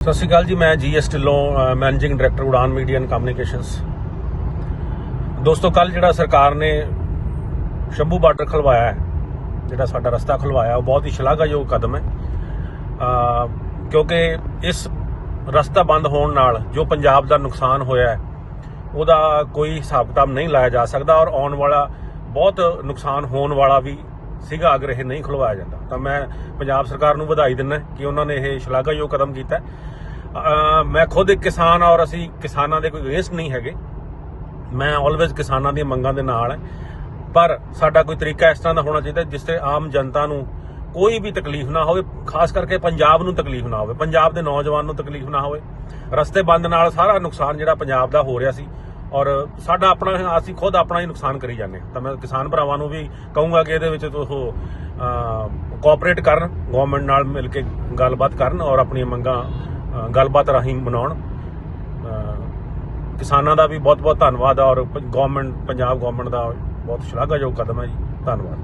ਸਤਿ ਸ਼੍ਰੀ ਅਕਾਲ ਜੀ, ਮੈਂ GS Dhillon managing director Udaan media and communications ਦੋਸਤੋ ਕੱਲ ਜਿਹੜਾ ਸਰਕਾਰ ਨੇ ਸ਼ੰਭੂ ਬਾਰਡਰ ਖਲਵਾਇਆ ਹੈ, ਜਿਹੜਾ ਸਾਡਾ ਰਸਤਾ ਖਲਵਾਇਆ, ਉਹ ਬਹੁਤ ਹੀ ਸ਼ਲਾਘਾਯੋਗ ਕਦਮ ਹੈ। ਕਿਉਂਕਿ ਇਸ ਰਸਤਾ ਬੰਦ ਹੋਣ ਨਾਲ ਜੋ ਪੰਜਾਬ ਦਾ ਨੁਕਸਾਨ ਹੋਇਆ ਹੈ, ਉਹਦਾ ਕੋਈ ਹਿਸਾਬ ਕਿਤਾਬ ਨਹੀਂ ਲਾਇਆ ਜਾ ਸਕਦਾ ਔਰ ਆਉਣ ਵਾਲਾ ਬਹੁਤ ਨੁਕਸਾਨ ਹੋਣ ਵਾਲਾ ਵੀ ਸੀਗਾ, ਅਗਰ ਇਹ ਨਹੀਂ ਖੁਲਵਾਇਆ ਜਾਂਦਾ। ਤਾਂ ਮੈਂ ਪੰਜਾਬ ਸਰਕਾਰ ਨੂੰ ਵਧਾਈ ਦਿੰਦਾ ਕਿ ਉਹਨਾਂ ਨੇ ਇਹ ਸ਼ਲਾਘਾਯੋਗ ਕਦਮ ਕੀਤਾ ਮੈਂ ਖੁਦ ਇੱਕ ਕਿਸਾਨ ਔਰ ਅਸੀਂ ਕਿਸਾਨਾਂ ਦੇ ਕੋਈ ਵੇਸਟ ਨਹੀਂ ਹੈਗੇ। ਮੈਂ ਆਲਵੇਜ਼ ਕਿਸਾਨਾਂ ਦੀਆਂ ਮੰਗਾਂ ਦੇ ਨਾਲ ਹੈ। ਪਰ ਸਾਡਾ ਕੋਈ ਤਰੀਕਾ ਇਸ ਤਰ੍ਹਾਂ ਦਾ ਹੋਣਾ ਚਾਹੀਦਾ ਜਿਸ ਤੇ ਆਮ ਜਨਤਾ ਨੂੰ ਕੋਈ ਵੀ ਤਕਲੀਫ ਨਾ ਹੋਵੇ, ਖਾਸ ਕਰਕੇ ਪੰਜਾਬ ਨੂੰ ਤਕਲੀਫ ਨਾ ਹੋਵੇ। ਪੰਜਾਬ ਦੇ ਨੌਜਵਾਨ ਨੂੰ ਤਕਲੀਫ ਨਾ ਹੋਵੇ। ਰਸਤੇ ਬੰਦ ਨਾਲ ਸਾਰਾ ਨੁਕਸਾਨ ਜਿਹੜਾ ਪੰਜਾਬ ਦਾ ਹੋ ਰਿਹਾ ਸੀ ਔਰ ਸਾਡਾ ਆਪਣਾ, ਅਸੀਂ ਖੁਦ ਆਪਣਾ ਹੀ ਨੁਕਸਾਨ ਕਰੀ ਜਾਂਦੇ ਹਾਂ। ਤਾਂ ਮੈਂ ਕਿਸਾਨ ਭਰਾਵਾਂ ਨੂੰ ਵੀ ਕਹੂੰਗਾ ਕਿ ਇਹਦੇ ਵਿੱਚ ਉਹ ਕੋਆਪਰੇਟ ਕਰਨ ਗਵਰਨਮੈਂਟ ਨਾਲ ਮਿਲ ਕੇ ਗੱਲਬਾਤ ਕਰਨ ਔਰ ਆਪਣੀਆਂ ਮੰਗਾਂ ਗੱਲਬਾਤ ਰਾਹੀਂ ਮਨਾਉਣ। ਕਿਸਾਨਾਂ ਦਾ ਵੀ ਬਹੁਤ ਬਹੁਤ ਧੰਨਵਾਦ ਔਰ ਗਵਰਨਮੈਂਟ ਪੰਜਾਬ ਗਵਰਨਮੈਂਟ ਦਾ ਬਹੁਤ ਸ਼ਲਾਘਾਯੋਗ ਕਦਮ ਹੈ ਜੀ। ਧੰਨਵਾਦ।